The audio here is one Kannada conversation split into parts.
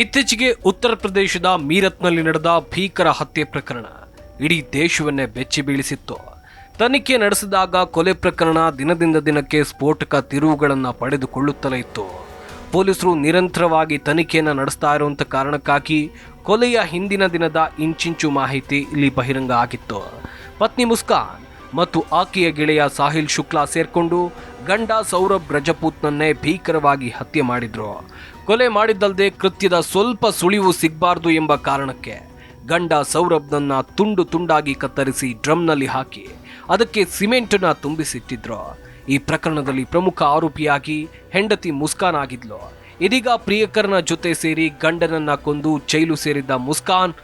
ಇತ್ತೀಚೆಗೆ ಉತ್ತರ ಪ್ರದೇಶದ ಮೀರತ್ನಲ್ಲಿ ನಡೆದ ಭೀಕರ ಹತ್ಯೆ ಪ್ರಕರಣ. ಇಡೀ ದೇಶವನ್ನೇ ಬೆಚ್ಚಿ ಬೀಳಿಸಿತ್ತು. ತನಿಖೆ ನಡೆಸಿದಾಗ ಕೊಲೆ ಪ್ರಕರಣ ದಿನದಿಂದ ದಿನಕ್ಕೆ ಸ್ಫೋಟಕ ತಿರುವುಗಳನ್ನು ಪಡೆದುಕೊಳ್ಳುತ್ತಲೇ ಇತ್ತು. ಪೊಲೀಸರು ನಿರಂತರವಾಗಿ ತನಿಖೆಯನ್ನು ನಡೆಸ್ತಾ ಇರುವಂಥ ಕಾರಣಕ್ಕಾಗಿ ಕೊಲೆಯ ಹಿಂದಿನ ದಿನದ ಇಂಚಿಂಚು ಮಾಹಿತಿ ಇಲ್ಲಿ ಬಹಿರಂಗ ಆಗಿತ್ತು. ಪತ್ನಿ ಮುಸ್ಕಾನ್ ಮತ್ತು ಆಕೆಯ ಗೆಳೆಯ ಸಾಹಿಲ್ ಶುಕ್ಲಾ ಸೇರ್ಕೊಂಡು ಗಂಡ ಸೌರಭ್ ರಜಪೂತ್ನನ್ನೇ ಭೀಕರವಾಗಿ ಹತ್ಯೆ ಮಾಡಿದ್ರು. ಕೊಲೆ ಮಾಡಿದ್ದಲ್ಲದೆ ಕೃತ್ಯದ ಸ್ವಲ್ಪ ಸುಳಿವು ಸಿಗಬಾರ್ದು ಎಂಬ ಕಾರಣಕ್ಕೆ ಗಂಡ ಸೌರಭ್ನನ್ನ ತುಂಡು ತುಂಡಾಗಿ ಕತ್ತರಿಸಿ ಡ್ರಮ್ನಲ್ಲಿ ಹಾಕಿ ಅದಕ್ಕೆ ಸಿಮೆಂಟನ್ನ ತುಂಬಿಸಿಟ್ಟಿದ್ರು. ಈ ಪ್ರಕರಣದಲ್ಲಿ ಪ್ರಮುಖ ಆರೋಪಿಯಾಗಿ ಹೆಂಡತಿ ಮುಸ್ಕಾನ್ ಆಗಿದ್ಲು. ಇದೀಗ ಪ್ರಿಯಕರನ ಜೊತೆ ಸೇರಿ ಗಂಡನನ್ನ ಕೊಂದು ಜೈಲು ಸೇರಿದ್ದ ಮುಸ್ಕಾನ್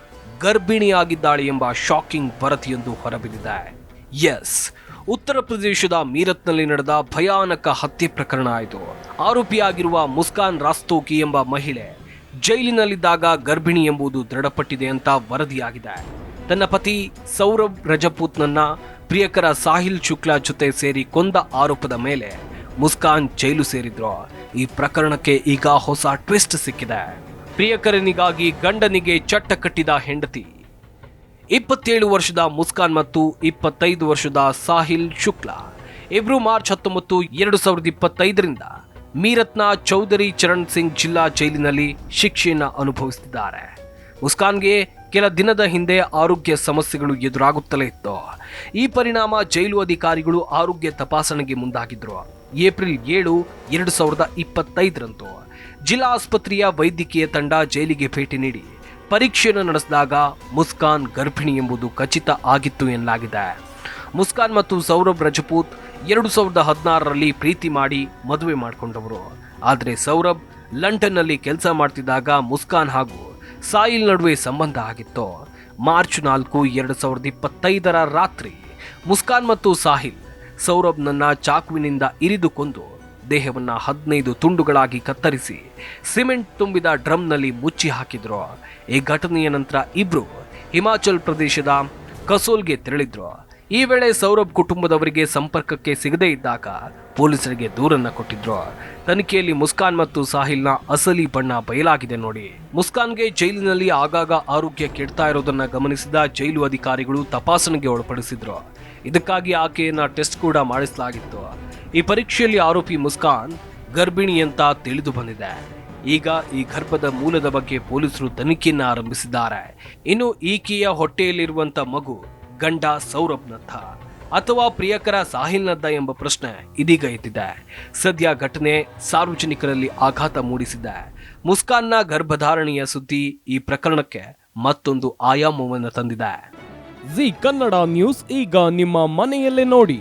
ಗರ್ಭಿಣಿಯಾಗಿದ್ದಾಳೆ ಎಂಬ ಶಾಕಿಂಗ್ ವರದಿಯೊಂದು ಹೊರಬಿದ್ದಿದೆ. ಎಸ್ ಉತ್ತರ ಪ್ರದೇಶದ ಮೀರತ್ನಲ್ಲಿ ನಡೆದ ಭಯಾನಕ ಹತ್ಯೆ ಪ್ರಕರಣ ಆಯಿತು. ಆರೋಪಿಯಾಗಿರುವ ಮುಸ್ಕಾನ್ ರಾಸ್ತೋಕಿ ಎಂಬ ಮಹಿಳೆ ಜೈಲಿನಲ್ಲಿದ್ದಾಗ ಗರ್ಭಿಣಿ ಎಂಬುದು ದೃಢಪಟ್ಟಿದೆ ಅಂತ ವರದಿಯಾಗಿದೆ. ತನ್ನ ಪತಿ ಸೌರಭ್ ರಜಪೂತ್ನನ್ನ ಪ್ರಿಯಕರ ಸಾಹಿಲ್ ಶುಕ್ಲಾ ಜೊತೆ ಸೇರಿ ಕೊಂದ ಆರೋಪದ ಮೇಲೆ ಮುಸ್ಕಾನ್ ಜೈಲು ಸೇರಿದ್ರು. ಈ ಪ್ರಕರಣಕ್ಕೆ ಈಗ ಹೊಸ ಟ್ವಿಸ್ಟ್ ಸಿಕ್ಕಿದೆ. ಪ್ರಿಯಕರನಿಗಾಗಿ ಗಂಡನಿಗೆ ಚಟ್ಟ ಕಟ್ಟಿದ ಹೆಂಡತಿ. ಇಪ್ಪತ್ತೇಳು ವರ್ಷದ ಮುಸ್ಕಾನ್ ಮತ್ತು ಇಪ್ಪತ್ತೈದು ವರ್ಷದ ಸಾಹಿಲ್ ಶುಕ್ಲಾ. ಇಬ್ರು ಮಾರ್ಚ್ ಹತ್ತೊಂಬತ್ತು, ಎರಡು ಸಾವಿರದ ಇಪ್ಪತ್ತೈದರಿಂದ ಮೀರತ್ನ ಚೌಧರಿ ಚರಣ್ ಸಿಂಗ್ ಜಿಲ್ಲಾ ಜೈಲಿನಲ್ಲಿ ಶಿಕ್ಷೆಯನ್ನು ಅನುಭವಿಸುತ್ತಿದ್ದಾರೆ ಮುಸ್ಕಾನ್ಗೆ ಕೆಲ ದಿನದ ಹಿಂದೆ ಆರೋಗ್ಯ ಸಮಸ್ಯೆಗಳು ಎದುರಾಗುತ್ತಲೇ ಇತ್ತು. ಈ ಪರಿಣಾಮ ಜೈಲು ಅಧಿಕಾರಿಗಳು ಆರೋಗ್ಯ ತಪಾಸಣೆಗೆ ಮುಂದಾಗಿದ್ರು. ಏಪ್ರಿಲ್ ಏಳು, ಎರಡು ಸಾವಿರದ ಇಪ್ಪತ್ತೈದರಂದು ಜಿಲ್ಲಾ ಆಸ್ಪತ್ರೆಯ ವೈದ್ಯಕೀಯ ತಂಡ ಜೈಲಿಗೆ ಭೇಟಿ ನೀಡಿ ಪರೀಕ್ಷೆಯನ್ನು ನಡೆಸಿದಾಗ ಮುಸ್ಕಾನ್ ಗರ್ಭಿಣಿ ಎಂಬುದು ಖಚಿತ ಆಗಿತ್ತು ಎನ್ನಲಾಗಿದೆ. ಮುಸ್ಕಾನ್ ಮತ್ತು ಸೌರಭ್ ರಜಪೂತ್ ಎರಡು ಸಾವಿರದ ಹದಿನಾರರಲ್ಲಿ ಪ್ರೀತಿ ಮಾಡಿ ಮದುವೆ ಮಾಡಿಕೊಂಡವರು. ಆದರೆ ಸೌರಭ್ ಲಂಡನ್ನಲ್ಲಿ ಕೆಲಸ ಮಾಡ್ತಿದ್ದಾಗ ಮುಸ್ಕಾನ್ ಹಾಗೂ ಸಾಯಿಲ್ ನಡುವೆ ಸಂಬಂಧ ಆಗಿತ್ತು. ಮಾರ್ಚ್ ನಾಲ್ಕು, ಎರಡು ಸಾವಿರದ ಇಪ್ಪತ್ತೈದರ ರಾತ್ರಿ ಮುಸ್ಕಾನ್ ಮತ್ತು ಸಾಹಿಲ್ ಸೌರಭ್ನನ್ನ ಚಾಕುವಿನಿಂದ ಇರಿದು ಕೊಂದು ದೇಹವನ್ನ ಹದಿನೈದು ತುಂಡುಗಳಾಗಿ ಕತ್ತರಿಸಿ ಸಿಮೆಂಟ್ ತುಂಬಿದ ಡ್ರಮ್ನಲ್ಲಿ ಮುಚ್ಚಿ ಹಾಕಿದ್ರು. ಈ ಘಟನೆಯ ನಂತರ ಇಬ್ರು ಹಿಮಾಚಲ್ ಪ್ರದೇಶದ ಕಸೋಲ್ಗೆ ತೆರಳಿದ್ರು. ಈ ವೇಳೆ ಸೌರಭ್ ಕುಟುಂಬದವರಿಗೆ ಸಂಪರ್ಕಕ್ಕೆ ಸಿಗದೇ ಇದ್ದಾಗ ಪೊಲೀಸರಿಗೆ ದೂರನ್ನ ಕೊಟ್ಟಿದ್ರು. ತನಿಖೆಯಲ್ಲಿ ಮುಸ್ಕಾನ್ ಮತ್ತು ಸಾಹಿಲ್ನ ಅಸಲಿ ಬಣ್ಣ ಬಯಲಾಗಿದೆ ನೋಡಿ. ಮುಸ್ಕಾನ್ಗೆ ಜೈಲಿನಲ್ಲಿ ಆಗಾಗ ಆರೋಗ್ಯ ಕೆಡ್ತಾ ಇರೋದನ್ನ ಗಮನಿಸಿದ ಜೈಲು ಅಧಿಕಾರಿಗಳು ತಪಾಸಣೆಗೆ ಒಳಪಡಿಸಿದ್ರು. ಇದಕ್ಕಾಗಿ ಆಕೆಯನ್ನ ಟೆಸ್ಟ್ ಕೂಡ ಮಾಡಿಸಲಾಗಿತ್ತು. ಈ ಪರೀಕ್ಷೆಯಲ್ಲಿ ಆರೋಪಿ ಮುಸ್ಕಾನ್ ಗರ್ಭಿಣಿ ಅಂತ ತಿಳಿದು ಬಂದಿದೆ. ಈಗ ಈ ಗರ್ಭದ ಮೂಲದ ಬಗ್ಗೆ ಪೊಲೀಸರು ತನಿಖೆಯನ್ನ ಆರಂಭಿಸಿದ್ದಾರೆ. ಇನ್ನು ಈಕೆಯ ಹೊಟ್ಟೆಯಲ್ಲಿರುವಂತ ಮಗು ಗಂಡ ಸೌರಭ್ನತ್ತ ಅಥವಾ ಪ್ರಿಯಕರ ಸಾಹಿಲ್ನದ್ದ ಎಂಬ ಪ್ರಶ್ನೆ ಇದೀಗ ಎತ್ತಿದೆ ಸದ್ಯ ಘಟನೆ ಸಾರ್ವಜನಿಕರಲ್ಲಿ ಆಘಾತ ಮೂಡಿಸಿದೆ. ಮುಸ್ಕಾನ್ನ ಗರ್ಭಧಾರಣೆಯ ಸುದ್ದಿ ಈ ಪ್ರಕರಣಕ್ಕೆ ಮತ್ತೊಂದು ಆಯಾಮವನ್ನು ತಂದಿದೆ. ಜಿ ಕನ್ನಡ ನ್ಯೂಸ್ ಈಗ ನಿಮ್ಮ ಮನೆಯಲ್ಲೇ ನೋಡಿ.